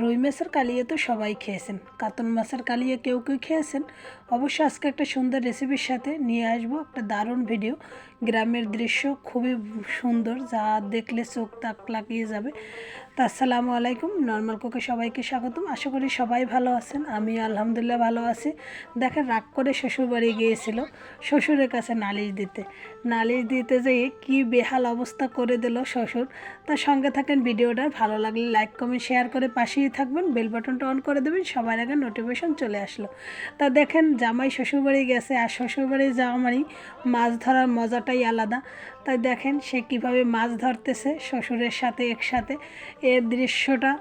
রুই মাছের কালিয়ে তো সবাই খেয়েছেন, কাতল মাছের কালিয়ে কেউ কেউ খেয়েছেন। অবশ্যই আজকে একটা সুন্দর রেসিপির সাথে নিয়ে আসব, একটা দারুণ ভিডিও গ্রামের দৃশ্য খুবই সুন্দর, যা দেখলে চোখ তাক লাগিয়ে যাবে। তা আসসালামু আলাইকুম। নর্মাল কুকে সবাইকে স্বাগতম। আশা করি সবাই ভালো আছেন। আমি আলহামদুলিল্লাহ ভালো আছি। দেখেন, রাগ করে শ্বশুরবাড়ি গিয়েছিল শ্বশুরের কাছে নালিশ দিতে। নালিশ দিতে যেয়ে কি বেহাল অবস্থা করে দিল শ্বশুর। তার সঙ্গে থাকেন ভিডিওটা। ভালো লাগলে লাইক কমেন্ট শেয়ার করে পাশেই থাকবেন। বেল বাটনটা অন করে দেবেন। সবার আগে নোটিফিকেশন চলে আসলো। তা দেখেন, জামাই শ্বশুরবাড়ি গেছে আর শ্বশুরবাড়ি মানেই মাছ ধরার মজাটাই আলাদা। তাই দেখেন, সে কীভাবে মাছ ধরতেছে শ্বশুরের সাথে, একসাথে। এর দৃশ্যটা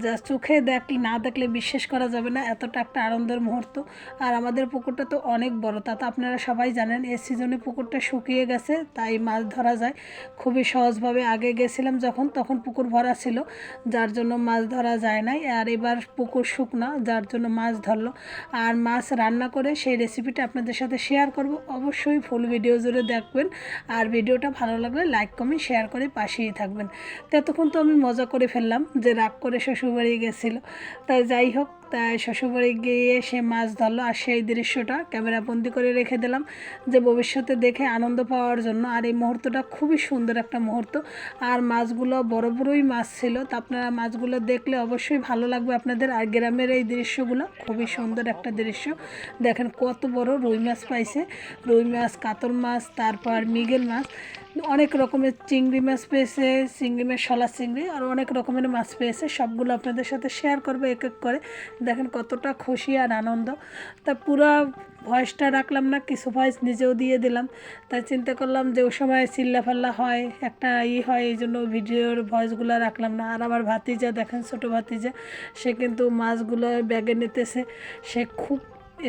যা চোখে দেখলে, না দেখলে বিশ্বাস করা যাবে না। এতটা একটা আনন্দের মুহূর্ত। আর আমাদের পুকুরটা তো অনেক বড়, তা তো আপনারা সবাই জানেন এই সিজনে পুকুরটা শুকিয়ে গেছে, তাই মাছ ধরা যায়। খুবই সহজভাবে আগে গেছিলাম যখন, তখন পুকুর ভরা ছিল, যার জন্য মাছ ধরা যায় নাই। আর এবার পুকুর শুকনা, যার জন্য মাছ ধরলো। আর মাছ রান্না করে সেই রেসিপিটা আপনাদের সাথে শেয়ার করব। অবশ্যই ফুল ভিডিও জুড়ে দেখবেন। আর ভিডিওটা ভালো লাগলে লাইক কমেন্ট শেয়ার করে পাশেই থাকবেন। ততক্ষণ তো আমি মজা করে ফেললাম, যে রাগ করে শ্বশুরবাড়ি গেছিল। তা যাই হোক তাই শ্বশুরবাড়ি গিয়ে সে মাছ ধরলো আর সেই দৃশ্যটা ক্যামেরা বন্দি করে রেখে দিলাম যে ভবিষ্যতে দেখে আনন্দ পাওয়ার জন্য। আর এই মুহূর্তটা খুবই সুন্দর একটা মুহূর্ত। আর মাছগুলো বড় বড়ই মাছ ছিল। তা আপনারা মাছগুলো দেখলে অবশ্যই ভালো লাগবে আপনাদের। আর গ্রামের এই দৃশ্যগুলো খুবই সুন্দর একটা দৃশ্য। দেখেন কত বড় রুই মাছ পাইছে। রুই মাছ, কাতল মাছ, তারপর মিগেল মাছ। অনেক রকমের চিংড়ি মাছ পেয়েছে, চিংড়ি মাছ, শলা চিংড়ি, আর অনেক রকমের মাছ পেয়েছে। সবগুলো আপনাদের সাথে শেয়ার করবে এক এক করে। দেখেন কতটা খুশি আর আনন্দ। তা পুরো ভয়েসটা রাখলাম না, কিছু ভয়েস নিজেও দিয়ে দিলাম। তাই চিন্তা করলাম যে ও সময় চিল্লা ফাল্লা হয়, একটা ই হয়, এই জন্য ভিডিওর ভয়েসগুলো রাখলাম না। আর আমার ভাতিজা, দেখেন ছোটো ভাতিজা, সে কিন্তু মাছগুলো ব্যাগে নিতেছে। সে খুব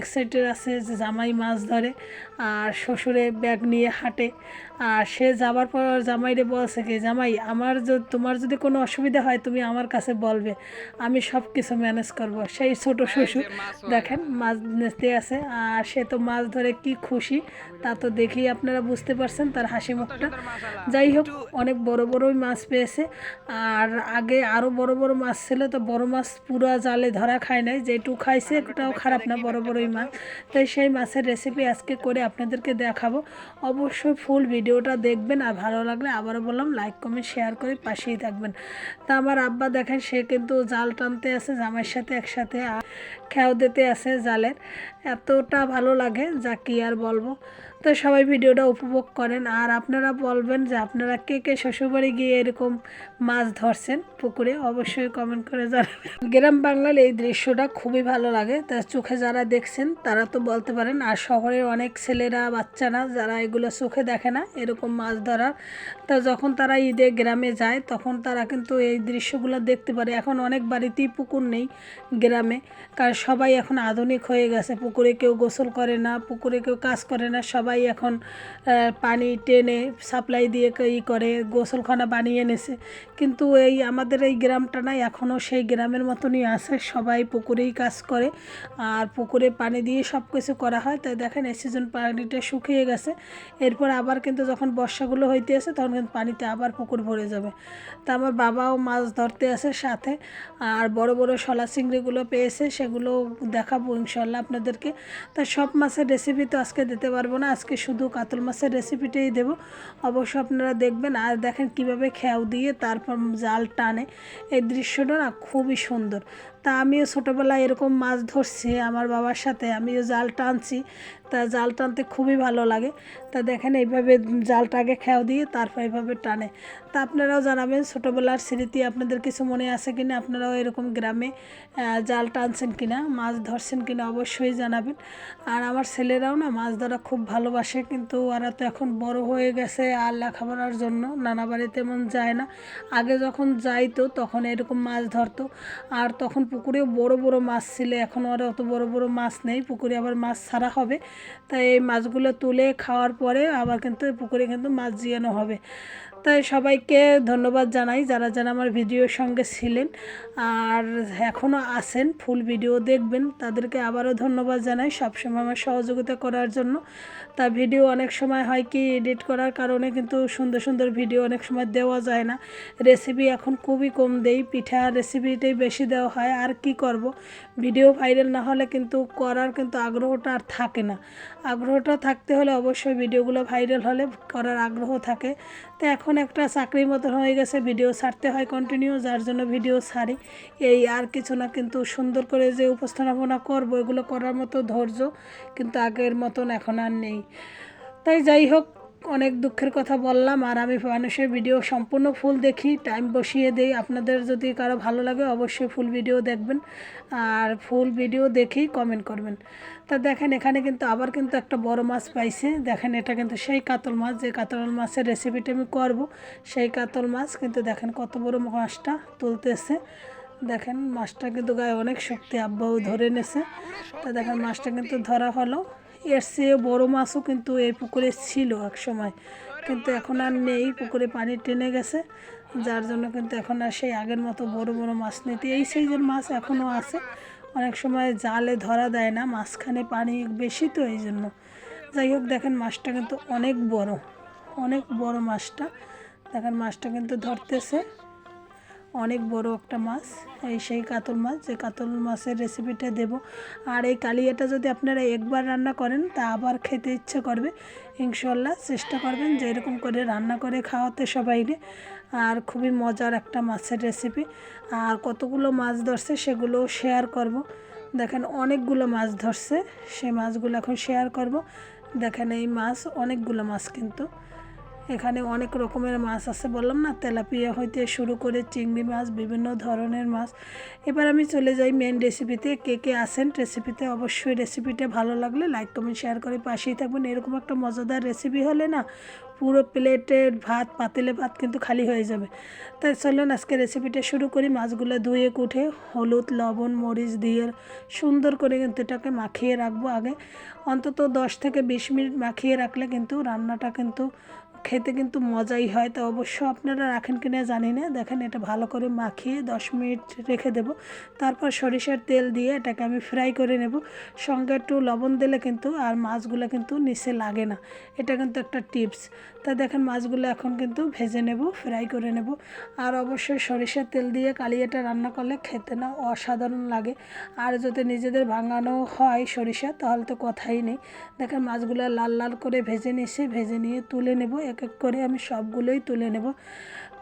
এক্সাইটেড আছে যে জামাই মাছ ধরে। আর শ্বশুরে ব্যাগ নিয়ে হাঁটে। আর সে যাবার পর জামাইরে বলছে কি জামাই আমার যদি তোমার যদি কোনো অসুবিধা হয় তুমি আমার কাছে বলবে। আমি সব কিছু ম্যানেজ করব। সেই ছোট শ্বশুর দেখেন মাছ নিতে আছে। আর সে তো মাছ ধরে কি খুশি তা তো দেখেই আপনারা বুঝতে পারছেন তার হাসি মুখটা। যাই হোক অনেক বড় বড়ই মাছ পেয়েছে। আর আগে আরও বড় বড় মাছ ছিল তো বড় মাছ পুরো জালে ধরা খায় নাই। যেটুকু খাইছে এটাও খারাপ না বড় বড়ই মাছ। তাই সেই মাছের রেসিপি আজকে করে আপনাদেরকে দেখাবো। অবশ্যই ফুল ভিডিওটা দেখবেন আর ভালো লাগলে আবারও বললাম লাইক কমেন্ট শেয়ার করে পাশেই থাকবেন। তা আমার আব্বা দেখেন, সে কিন্তু জাল টানতে আছে, জামাইয়ের সাথে একসাথে খেয়াও দিতে আছে জালের। এতটা ভালো লাগে, যা কি আর বলব। তো সবাই ভিডিওটা উপভোগ করেন। আর আপনারা বলবেন যে আপনারা কে কে শ্বশুরবাড়ি গিয়ে এরকম মাছ ধরছেন পুকুরে, অবশ্যই কমেন্ট করে জানাবেন। গ্রাম বাংলার এই দৃশ্যটা খুবই ভালো লাগে। তা চোখে যারা দেখছেন, তারা তো বলতে পারেন, আর শহরের অনেক ছেলেরা, বাচ্চারা যারা এগুলো চোখে দেখে না, এরকম মাছ ধরার। তা যখন তারা ঈদে গ্রামে যায়, তখন তারা কিন্তু এই দৃশ্যগুলো দেখতে পারে। এখন অনেক বাড়িতেই পুকুর নেই গ্রামে, কারণ সবাই এখন আধুনিক হয়ে গেছে। পুকুরে কেউ গোসল করে না, পুকুরে কেউ কাজ করে না, সবাই এখন পানি টেনে সাপ্লাই দিয়ে ই করে, গোসলখানা বানিয়ে এনেছে কিন্তু এই আমাদের এই গ্রামটা নাই এখনও সেই গ্রামের মতনই আছে। সবাই পুকুরেই কাজ করে। আর পুকুরে পানি দিয়ে সব কিছু করা হয়। তাই দেখেন, এই সিজন পানিটা শুকিয়ে গেছে। এরপর আবার কিন্তু যখন বর্ষাগুলো হইতে আসে তখন কিন্তু পানিতে আবার পুকুর ভরে যাবে। তা আমার বাবাও মাছ ধরতে আসে সাথে। আর বড় বড় শলা চিংড়িগুলো পেয়েছে, সেগুলো দেখাবো ইনশাল্লাহ আপনাদেরকে। তা সব মাছের রেসিপি তো আজকে দিতে পারব না। আজকে শুধু কাতল মাছের রেসিপিটাই দেব। অবশ্য আপনারা দেখবেন, আর দেখেন কীভাবে খেয়াও দিয়ে তারপর জাল টানে। এই দৃশ্যটা না খুবই সুন্দর। তা আমিও ছোটোবেলায় এরকম মাছ ধরছি আমার বাবার সাথে, আমিও জাল টানছি। তা জাল টানতে খুবই ভালো লাগে। তা দেখেন এইভাবে জালটা আগে খেয়াও দিয়ে তারপর এইভাবে টানে। তা আপনারাও জানাবেন ছোটোবেলার স্মৃতি আপনাদের কিছু মনে আছে কিনা? আপনারাও এরকম গ্রামে জাল টানছেন কিনা, মাছ ধরছেন কিনা অবশ্যই জানাবেন। আর আমার ছেলেরাও না মাছ ধরা খুব ভালোবাসে, কিন্তু ওরা তো এখন বড় হয়ে গেছে আর লেখাপড়ার জন্য নানা বাড়ি তেমন যায় না। আগে যখন যাইতো তখন এরকম মাছ ধরতো, আর তখন পুকুরেও বড় বড় মাছ ছিল, এখন আর অত বড় বড় মাছ নেই, পুকুরে আবার মাছ ছাড়া হবে। তাই এই মাছগুলো তুলে খাওয়ার পরে আবার কিন্তু পুকুরে কিন্তু মাছ জিয়ানো হবে। তাই সবাইকে ধন্যবাদ জানাই যারা যারা আমার ভিডিওর সঙ্গে ছিলেন আর এখনও আছেন, ফুল ভিডিও দেখবেন, তাদেরকে আবারও ধন্যবাদ জানাই সবসময় আমার সহযোগিতা করার জন্য। তা ভিডিও অনেক সময় হয় কি, এডিট করার কারণে কিন্তু সুন্দর সুন্দর ভিডিও অনেক সময় দেওয়া যায় না। রেসিপি এখন খুবই কম দেই, পিঠা রেসিপিটাই বেশি দেওয়া হয়, আর কি করব? ভিডিও ভাইরাল না হলে কিন্তু করার কিন্তু আগ্রহটা আর থাকে না। আগ্রহটা থাকতে হলে অবশ্যই ভিডিওগুলো ভাইরাল হলে করার আগ্রহ থাকে। তো এখন একটা চাকরির মতো হয়ে গেছে ভিডিও ছাড়তে হয় কন্টিনিউ যার জন্য ভিডিও ছাড়ি। এই আর কিছু না, কিন্তু সুন্দর করে যে উপস্থাপনা করব, এগুলো করার মতো ধৈর্য কিন্তু আগের মতন এখন আর নেই। তাই যাই হোক অনেক দুঃখের কথা বললাম, আর আমি মানুষের ভিডিও সম্পূর্ণ ফুল দেখি টাইম বসিয়ে দেই। আপনাদের যদি কারও ভালো লাগে, অবশ্যই ফুল ভিডিও দেখবেন, আর ফুল ভিডিও দেখেই কমেন্ট করবেন। তা দেখেন, এখানে কিন্তু আবার কিন্তু একটা বড় মাছ পাইছে। দেখেন, এটা কিন্তু সেই কাতল মাছ, যে কাতল মাছের রেসিপিটা আমি করব, সেই কাতল মাছ কিন্তু দেখেন কত বড় মাছটা তুলতেছে। দেখেন, মাছটা কিন্তু গায়ে অনেক শক্তি, আব্বাও ধরে নেছে। তা দেখেন, মাছটা কিন্তু ধরা হলো। এর চেয়ে বড়ো মাছও কিন্তু এই পুকুরে ছিল এক সময় কিন্তু এখন আর নেই, পুকুরে পানি টেনে গেছে। যার জন্য কিন্তু এখন আর সেই আগের মতো বড় বড় মাছ নিতে এই সাইজের মাছ এখনও আছে। অনেক সময় জালে ধরা দেয় না, মাঝখানে পানি বেশি তো এই জন্য। যাই হোক, দেখেন মাছটা কিন্তু অনেক বড় অনেক বড় মাছটা। দেখেন মাছটা কিন্তু ধরতেছে। অনেক বড় একটা মাছ, এই সেই কাতল মাছ, যে কাতল মাছের রেসিপিটা দেব। আর এই কালিয়াটা যদি আপনারা একবার রান্না করেন, তা আবার খেতে ইচ্ছে করবে। ইনশাল্লাহ চেষ্টা করবেন যে এরকম করে রান্না করে খাওয়াতে সবাইকে। আর খুবই মজার একটা মাছের রেসিপি আর কতগুলো মাছ ধরছে সেগুলো শেয়ার করব। দেখেন অনেকগুলো মাছ ধরছে, সেই মাছগুলো এখন শেয়ার করব। দেখেন এই মাছ, অনেকগুলো মাছ কিন্তু। এখানে অনেক রকমের মাছ আছে বললাম না? তেলাপিয়া হইতে শুরু করে চিংড়ি মাছ, বিভিন্ন ধরনের মাছ। এবার আমি চলে যাই মেন রেসিপিতে কে কে আসেন রেসিপিতে অবশ্যই রেসিপিটা ভালো লাগলে লাইক কমেন্ট শেয়ার করে পাশেই থাকবেন এরকম একটা মজাদার রেসিপি হলে না পুরো প্লেটের ভাত, পাতিলে ভাত কিন্তু খালি হয়ে যাবে। তাই চলুন আজকে রেসিপিটা শুরু করি। মাছগুলো ধুয়ে কুঠে হলুদ, লবণ, মরিচ দিয়ে সুন্দর করে কিন্তু এটাকে মাখিয়ে রাখব আগে। অন্তত দশ থেকে বিশ মিনিট মাখিয়ে রাখলে কিন্তু রান্নাটা কিন্তু খেতে কিন্তু মজাই হয়, তো অবশ্য আপনারা রাখেন কি না জানি না। দেখেন এটা ভালো করে মাখিয়ে দশ মিনিট রেখে দেব। তারপর সরিষার তেল দিয়ে এটাকে আমি ফ্রাই করে নেব। সঙ্গে একটু লবণ দিলে কিন্তু আর মাছগুলো কিন্তু নিচে লাগে না। এটা কিন্তু একটা টিপস। তা দেখেন মাছগুলো এখন কিন্তু ভেজে নেব ফ্রাই করে নেব। আর অবশ্যই সরিষার তেল দিয়ে কালিয়াটা রান্না করলে খেতে না অসাধারণ লাগে। আর যদি নিজেদের ভাঙানো হয় সরিষা, তাহলে তো কথাই নেই। দেখেন মাছগুলো লাল লাল করে ভেজে নিয়েছি, ভেজে নিয়ে তুলে নেব, এক এক করে আমি সবগুলোই তুলে নেব।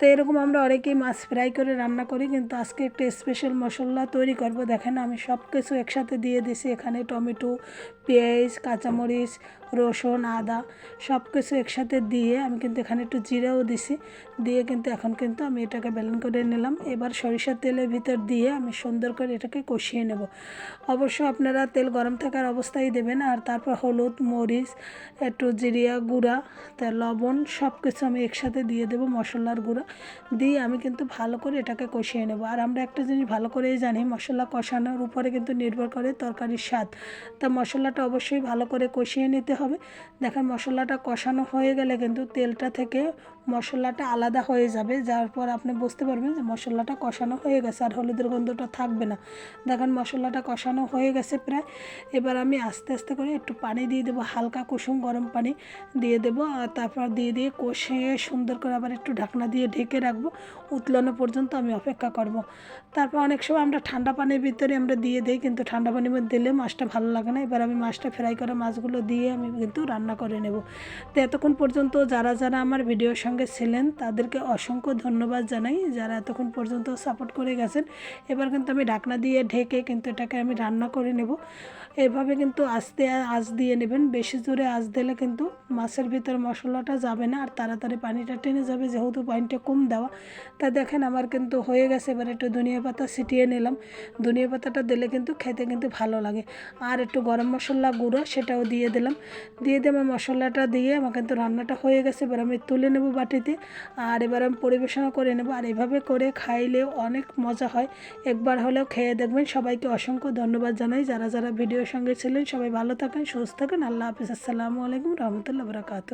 তো এরকম আমরা অনেকেই মাছ ফ্রাই করে রান্না করি, কিন্তু আজকে একটা স্পেশাল মশলা তৈরি করব। দেখেন আমি সব কিছু একসাথে দিয়ে দিছি এখানে টমেটো, পেঁয়াজ, কাঁচামরিচ, রসুন, আদা সব কিছু একসাথে দিয়ে আমি কিন্তু এখানে একটু জিরাও দিছি। দিয়ে কিন্তু এখন কিন্তু আমি এটাকে ব্যালেন করে নিলাম। এবার সরিষার তেলের ভিতর দিয়ে আমি সুন্দর করে এটাকে কষিয়ে নেব। অবশ্য আপনারা তেল গরম থাকার অবস্থায় দেবেন, আর তারপর হলুদ, মরিচ, একটু জিরিয়া গুঁড়া, তা লবণ সব কিছু আমি একসাথে দিয়ে দেবো মশলার গুঁড়া। দিয়ে আমি কিন্তু ভালো করে এটাকে কষিয়ে নেব। আর আমরা একটা জিনিস ভালো করেই জানি, মশলা কষানোর উপরে কিন্তু নির্ভর করে তরকারির স্বাদ। তা মশলাটা অবশ্যই ভালো করে কষিয়ে নিতে হবে। দেখেন মশলাটা কষানো হয়ে গেলে কিন্তু তেলটা থেকে মশলাটা আলাদা হয়ে যাবে, যার পর আপনি বুঝতে পারবেন যে মশলাটা কষানো হয়ে গেছে আর হলুদের গন্ধটা থাকবে না। দেখেন মশলাটা কষানো হয়ে গেছে প্রায়। এবার আমি আস্তে আস্তে করে একটু পানি দিয়ে দেবো, হালকা কুসুম গরম পানি দিয়ে দেবো আর তারপর দিয়ে দিয়ে কষিয়ে সুন্দর করে আবার একটু ঢাকনা দিয়ে ঢেকে রাখব। উতলানো পর্যন্ত আমি অপেক্ষা করব। তারপর অনেক সময় আমরা ঠান্ডা পানির ভিতরে আমরা দিয়ে দিই, কিন্তু ঠান্ডা পানির মধ্যে দিলে মাছটা ভালো লাগে না। এবার আমি মাছটা ফ্রাই করা মাছগুলো দিয়ে আমি কিন্তু রান্না করে নেব। তো এতক্ষণ পর্যন্ত যারা যারা আমার ভিডিওর ছিলেন, তাদেরকে অসংখ্য ধন্যবাদ জানাই যারা এতক্ষণ পর্যন্ত সাপোর্ট করে গেছেন। এবার কিন্তু আমি ঢাকনা দিয়ে ঢেকে কিন্তু এটাকে আমি রান্না করে নেব। এভাবে কিন্তু আস্তে আঁচ দিয়ে নেবেন। বেশি জোরে আঁচ দিলে কিন্তু মাছের ভিতর মশলাটা যাবে না, আর তাড়াতাড়ি পানিটা টেনে যাবে। যেহেতু পানিটা কম দেওয়া, তা দেখেন আমার কিন্তু হয়ে গেছে। এবার একটু ধনিয়া পাতা ছিটিয়ে নিলাম। ধনিয়া পাতাটা দিলে কিন্তু খেতে কিন্তু ভালো লাগে। আর একটু গরম মশলা গুঁড়ো, সেটাও দিয়ে দিলাম। দিয়ে দিয়ে আমার মশলাটা দিয়ে আমার কিন্তু রান্নাটা হয়ে গেছে। এবার আমি তুলে নেব বাটিতে আর এবার আমি পরিবেশনা করে নেব। আর এভাবে করে খাইলেও অনেক মজা হয়। একবার হলেও খেয়ে দেখবেন সবাইকে অসংখ্য ধন্যবাদ জানাই। যারা যারা ভিডিওর সঙ্গে ছিলেন সবাই ভালো থাকেন, সুস্থ থাকেন। আল্লাহ হাফিজ। আসসালামু আলাইকুম রহমতুল্লাহ বরাকাত